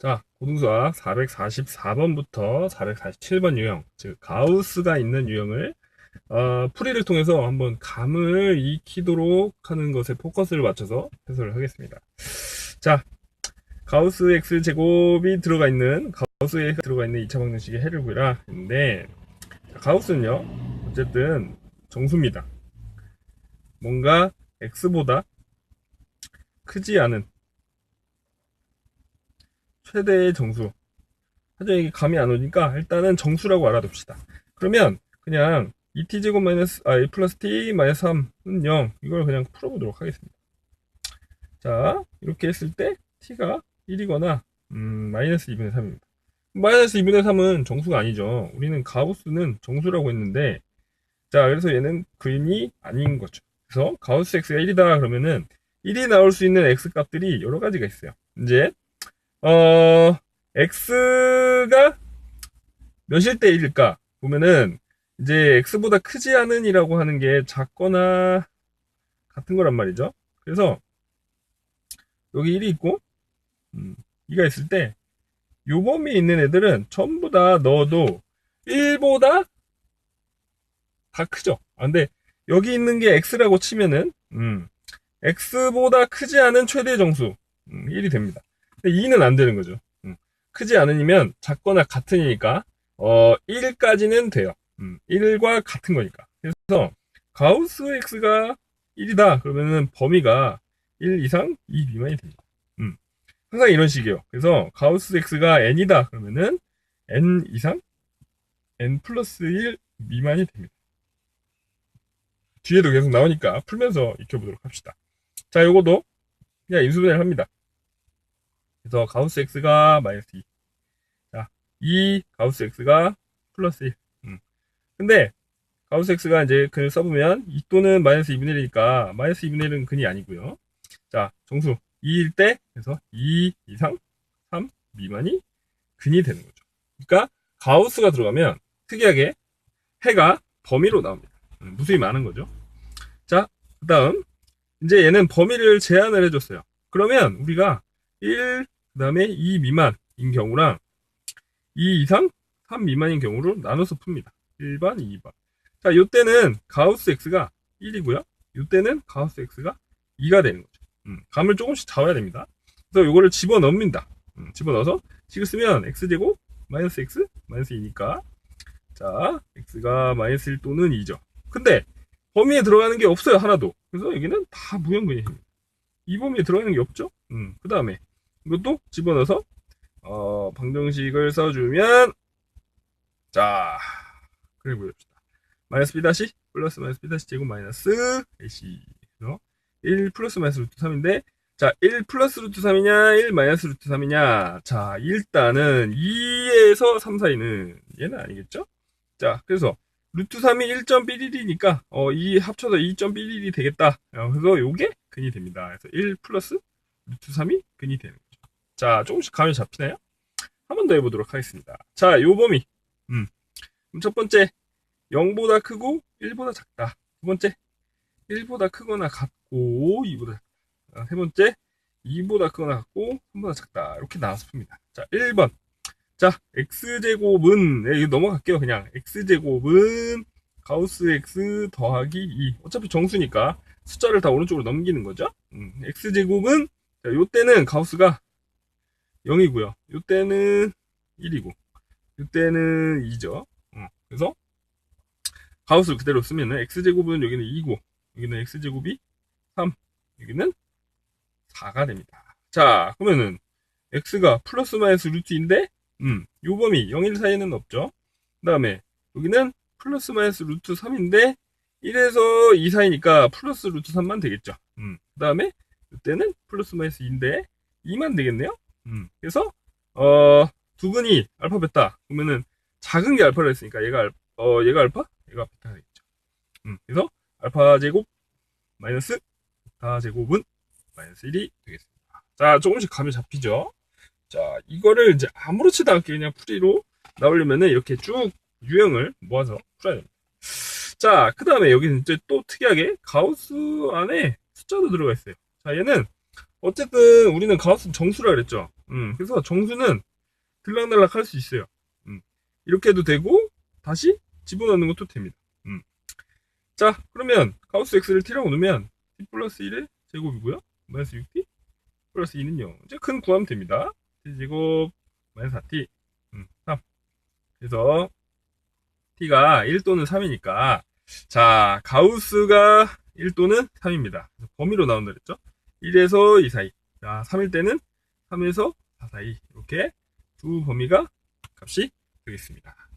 자, 고등수학 444번부터 447번 유형, 즉 가우스가 있는 유형을 어, 풀이를 통해서 한번 감을 익히도록 하는 것에 포커스를 맞춰서 해설을 하겠습니다. 자, 가우스 x 제곱이 들어가 있는 가우스에 들어가 있는 2차 방정식의 해를 구해라 자, 가우스는요, 어쨌든 정수입니다. 뭔가 x보다 크지 않은 최대의 정수. 하지만 이게 감이 안 오니까 일단은 정수라고 알아둡시다. 그러면 그냥 2t제곱 마이너스, 아, 1 플러스 t 마이너스 3은 0. 이걸 그냥 풀어보도록 하겠습니다. 자, 이렇게 했을 때 t가 1이거나, 음, 마이너스 2분의 3입니다. 마이너스 2분의 3은 정수가 아니죠. 우리는 가우스는 정수라고 했는데, 자, 그래서 얘는 그림이 아닌 거죠. 그래서 가우스 x가 1이다 그러면은 1이 나올 수 있는 x 값들이 여러 가지가 있어요. 이제 어, x가 몇일 때 1일까? 보면은, 이제 x보다 크지 않은이라고 하는 게 작거나 같은 거란 말이죠. 그래서, 여기 1이 있고, 음, 2가 있을 때, 요 범위에 있는 애들은 전부 다 넣어도 1보다 다 크죠. 아, 근데, 여기 있는 게 x라고 치면은, 음, x보다 크지 않은 최대 정수, 음, 1이 됩니다. 근데 2는 안 되는 거죠. 음. 크지 않으면 작거나 같으니까 어 1까지는 돼요. 음. 1과 같은 거니까. 그래서 가우스 x가 1이다. 그러면은 범위가 1 이상 2 미만이 됩니다. 음. 항상 이런 식이에요. 그래서 가우스 x가 n이다. 그러면은 n 이상 n 플러스 1 미만이 됩니다. 뒤에도 계속 나오니까 풀면서 익혀보도록 합시다. 자, 요거도 그냥 인수분해를 합니다. 그래서 가우스 x가 마이너스 2. 자, 2 가우스 x가 플러스 1. 음. 근데 가우스 x가 이제 글 써보면 2 또는 마이너스 2분의 1이니까 마이너스 2분의 1은 근이 아니고요. 자, 정수 2일 때 그래서 2 이상 3 미만이 근이 되는 거죠. 그러니까 가우스가 들어가면 특이하게 해가 범위로 나옵니다. 음, 무수히 많은 거죠. 자, 그 다음 이제 얘는 범위를 제한을 해줬어요. 그러면 우리가 1, 그 다음에 2 미만인 경우랑 2 이상 3 미만인 경우로 나눠서 풉니다. 1번, 2번. 자, 요때는 가우스 x가 1이고요. 요때는 가우스 x가 2가 되는 거죠. 음, 감을 조금씩 잡아야 됩니다. 그래서 요거를 집어넣습니다. 음, 집어넣어서 식을 쓰면 x제곱 마이너스 x 마이너스 2니까 자, x가 마이너스 1 또는 2죠. 근데 범위에 들어가는 게 없어요, 하나도. 그래서 여기는 다 무형근이에요. 이 범위에 들어가는 게 없죠? 음, 그 다음에 이것도 집어넣어서 어, 방정식을 써주면 자 그래 보여줍시다. 마이너스 b 다시 플러스 마이너스 b 다시 제곱 마이너스 ac 그래서 1 플러스 마이너스 루트 3인데 자, 1 플러스 루트 3이냐, 1 마이너스 루트 3이냐. 자, 일단은 2에서 3 사이는 얘는 아니겠죠? 자, 그래서 루트 3이 1.11이니까 어, 이 합쳐서 2.11이 되겠다. 어, 그래서 요게 근이 됩니다. 그래서 1 플러스 루트 3이 근이 되는. 자, 조금씩 감이 잡히나요? 한 번 더 해보도록 하겠습니다. 자, 요 범위. 음. 첫 번째, 0보다 크고 1보다 작다. 두 번째, 1보다 크거나 같고 2보다 작다. 아, 세 번째, 2보다 크거나 같고 3보다 작다. 이렇게 나와서 풉니다. 자, 1번. 자, x제곱은, 네, 넘어갈게요. 그냥. x제곱은 가우스 x 더하기 2. 어차피 정수니까 숫자를 다 오른쪽으로 넘기는 거죠. 음, x제곱은, 자, 요때는 가우스가 0이고요. 요때는 1이고, 요때는 2죠. 음, 그래서, 가우스를 그대로 쓰면은, x제곱은 여기는 2고, 여기는 x제곱이 3, 여기는 4가 됩니다. 자, 그러면은, x가 플러스 마이너스 루트인데, 음, 요 범위 0, 1 사이에는 없죠. 그 다음에, 여기는 플러스 마이너스 루트 3인데, 1에서 2 사이니까 플러스 루트 3만 되겠죠. 음, 그 다음에, 이때는 플러스 마이너스 2인데, 2만 되겠네요. 음, 그래서, 어, 두근이 알파 베타. 그러면은, 작은 게 알파라 했으니까, 얘가, 알, 어, 얘가 알파? 얘가 베타가 되겠죠. 음, 그래서, 알파 제곱, 마이너스, 베타 제곱은 마이너스 1이 되겠습니다. 자, 조금씩 감이 잡히죠? 자, 이거를 이제 아무렇지도 않게 그냥 풀이로 나오려면은 이렇게 쭉 유형을 모아서 풀어야 됩니다. 자, 그 다음에 여기는 이제 또 특이하게 가우스 안에 숫자도 들어가 있어요. 자, 얘는 어쨌든 우리는 가우스 정수라 그랬죠. 음, 그래서 정수는 들락날락 할 수 있어요. 음, 이렇게 해도 되고, 다시 집어넣는 것도 됩니다. 음. 자, 그러면 가우스 x를 t라고 놓으면 t 플러스 1의 제곱이고요. 마이너스 6t 플러스 2는요. 이제 큰 구하면 됩니다. t제곱 마이너스 4t 음, 3. 그래서 t가 1 또는 3이니까 자, 가우스가 1 또는 3입니다. 범위로 나온다 그랬죠? 1에서 2 사이. 자, 3일 때는 3에서 4 사이. 이렇게 두 범위가 값이 되겠습니다.